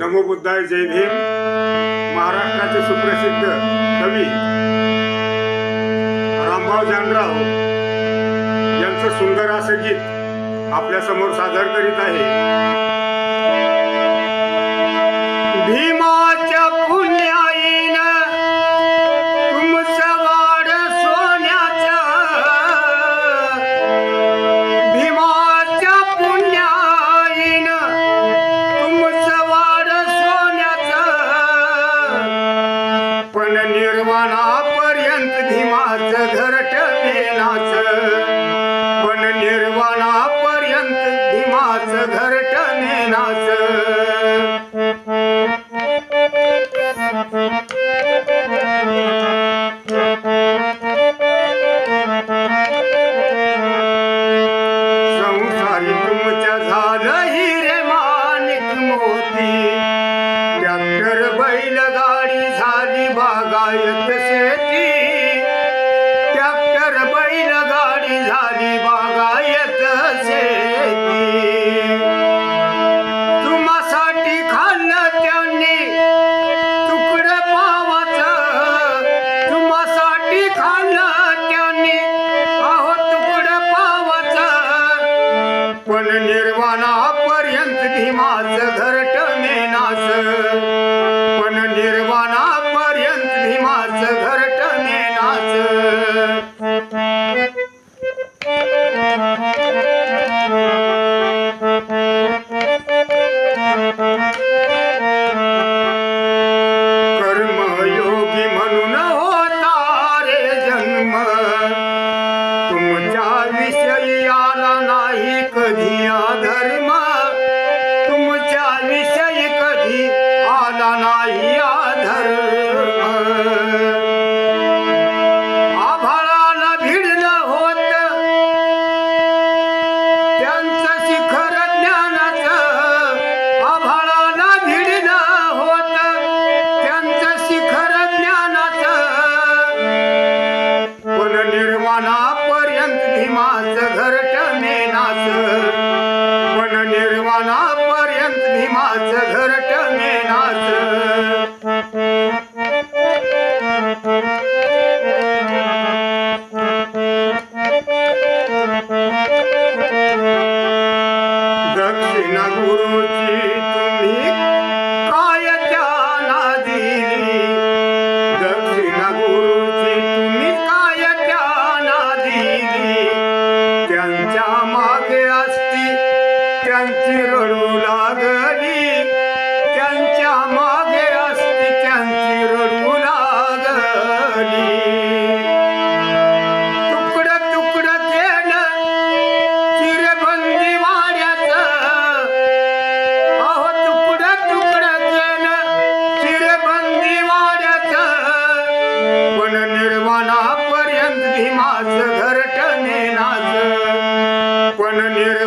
नमो बुद्धाय जय भीम. महाराष्ट्राचे सुप्रसिद्ध कवी रामभाव जानराव यांचं सुंदर असं गीत आपल्यासमोर सादर करीत आहे. भीमा बैलगाडी झाली बागायत शेती. तुम्हासाठी खाल्लं त्यांनी तुकडं पावाचं. तुम्हासाठी खाल्लं त्यांनी अहो तुकडं पावाचं. पण निर्वाणापर्यंत घर घरट नेनाच મારા નાહી કદી આધર भीमाचं घरट नेनाच पण निर्वाणापर्यंत भीमाचं घरट नेनाच दक्षिणा गुरुची निर्वाणापर्यंत भीमाचं घरट नाच पण निर्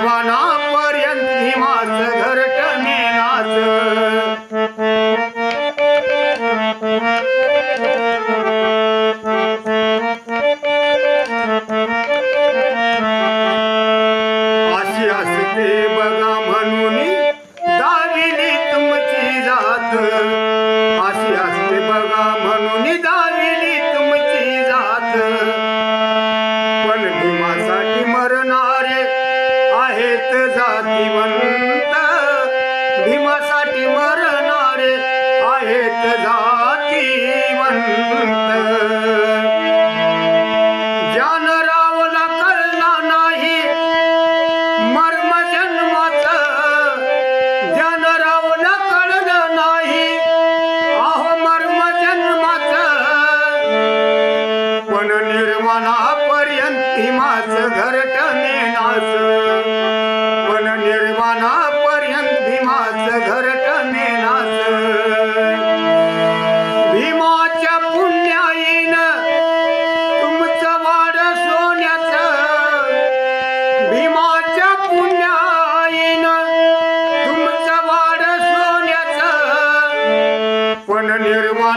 घरट नेनाच पण निर्माणापर्यंत भीमाचं घर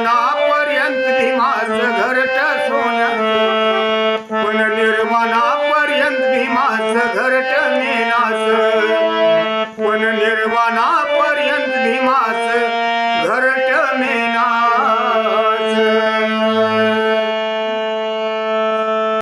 निर्वाणापर्यंत भीमाचं घरट सोन्या पण निर्वाणापर्यंत भीमाचं घरट नेनाच पण निर्वाणापर्यंत घरट मेल